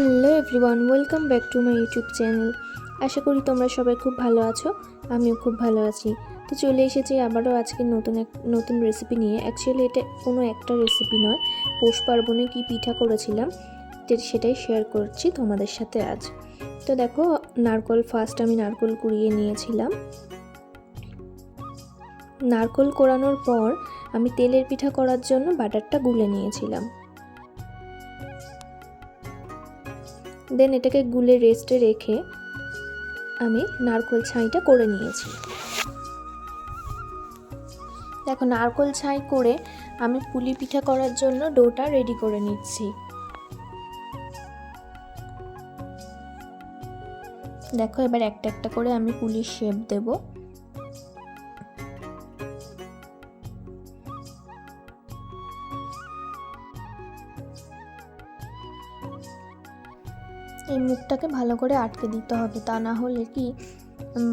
Hello everyone, welcome back to my YouTube channel. আশা করি তোমরা সবাই খুব ভালো আছো, আমিও খুব ভালো আছি। তো চলে এসেছি আবারও আজকে নতুন এক, নতুন রেসিপি নিয়ে। অ্যাকচুয়ালি এটা কোনো একটা রেসিপি নয়, পৌষ পার্বণে কী পিঠা করেছিলাম সেটাই শেয়ার করছি তোমাদের সাথে আজ। তো দেখো, নারকল ফার্স্ট আমি নারকল কুড়িয়ে নিয়েছিলাম। নারকল কোরানোর পর আমি তেলের পিঠা করার জন্য বাটারটা গুলে নিয়েছিলাম। দেন এটাকে গুলে রেস্টে রেখে আমি নারকোল ছাইটা করে নিয়েছি। দেখো, নারকোল ছাই করে আমি পুলি পিঠা করার জন্য ডোটা রেডি করে নিচ্ছি। দেখো, এবার একটা একটা করে আমি পুলির শেপ দেবো। এই মুখটাকে ভালো করে আটকে দিতে হবে। তা না হলে কি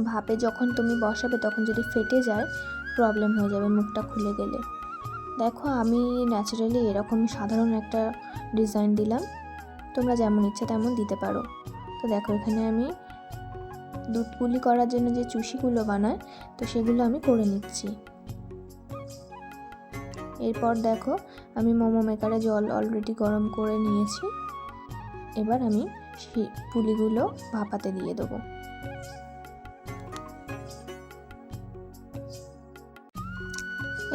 ভাপে যখন তুমি বসাবে তখন যদি ফেটে যায় প্রবলেম হয়ে যাবে মুখটা খুলে গেলে। দেখো, আমি ন্যাচারালি এরকম সাধারণ একটা ডিজাইন দিলাম। তোমরা যেমন ইচ্ছা তেমন দিতে পারো। তো দেখো, এখানে আমি দুধ পুলি করার জন্য যে চুষিগুলো বানায় তো সেগুলো আমি করে নিচ্ছি। এরপর দেখো, আমি মোমো মেকারে জল অলরেডি গরম করে নিয়েছি। এবার আমি পুলিগুলো ভাপাতে দিয়ে দেবো।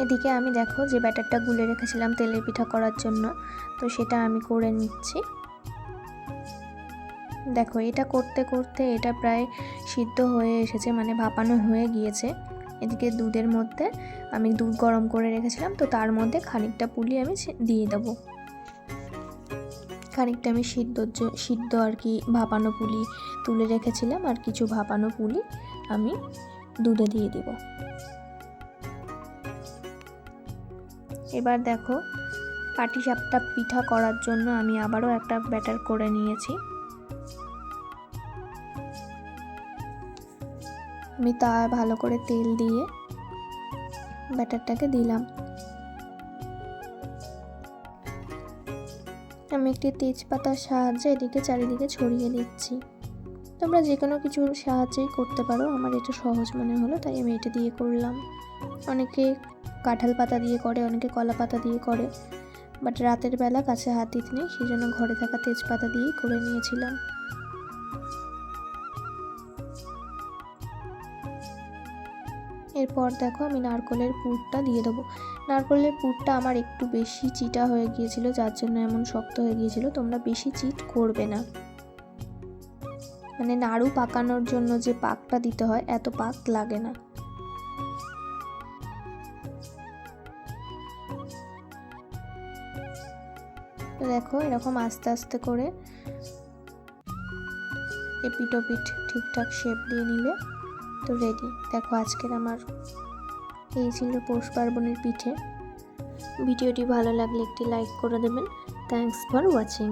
এদিকে আমি দেখো যে ব্যাটারটা গুলে রেখেছিলাম তেলের পিঠা করার জন্য, তো সেটা আমি করে নিচ্ছি। দেখো, এটা করতে করতে এটা প্রায় সিদ্ধ হয়ে এসেছে মানে ভাপানো হয়ে গিয়েছে। এদিকে দুধের মধ্যে আমি দুধ গরম করে রেখেছিলাম, তো তার মধ্যে খানিকটা পুলি আমি দিয়ে দেবো। খানিকটা আমি সিদ্ধ সিদ্ধ আর কি ভাপানো পুলি তুলে রেখেছিলাম আর কিছু ভাপানো পুলি আমি দুধে দিয়ে দিব। এবার দেখো, পাটিসাপটা পিঠা করার জন্য আমি আবারও একটা ব্যাটার করে নিয়েছি। আমি তা ভালো করে তেল দিয়ে ব্যাটারটাকে দিলাম। আমি একটি তেজপাতার সাহায্যে এদিকে চারিদিকে ছড়িয়ে দিচ্ছি। তোমরা যে কোনো কিছুর সাহায্যেই করতে পারো, আমার এটা সহজ মনে হলো, তাই আমি এটা দিয়ে করলাম। অনেকে কাঁঠাল পাতা দিয়ে করে, অনেকে কলা পাতা দিয়ে করে বাট রাতের বেলা কাছে হাত দিতে নেই সেই জন্য ঘরে থাকা তেজপাতা দিয়েই করে নিয়েছিলাম। এরপর দেখো আমি নারকলের পুরটা দিয়ে দেবো। নারকলের পুরটা আমার একটু বেশি চিটা হয়ে গিয়েছিল, যার জন্য এমন শক্ত হয়ে গিয়েছিল, তোমরা বেশি চিট করবে না। মানে নাড়ু পাকানোর জন্য যে পাকটা দিতে হয়, এত পাক লাগে না। দেখো এরকম আস্তে আস্তে করে এপিটোপিট ঠিকঠাক শেপ দিয়ে নিলে তো রেডি দেখো আজকের আমার এই ছিল পৌষ পার্বণের পিঠে। ভিডিওটি ভালো লাগলে একটি লাইক করে দেবেন। Thanks for watching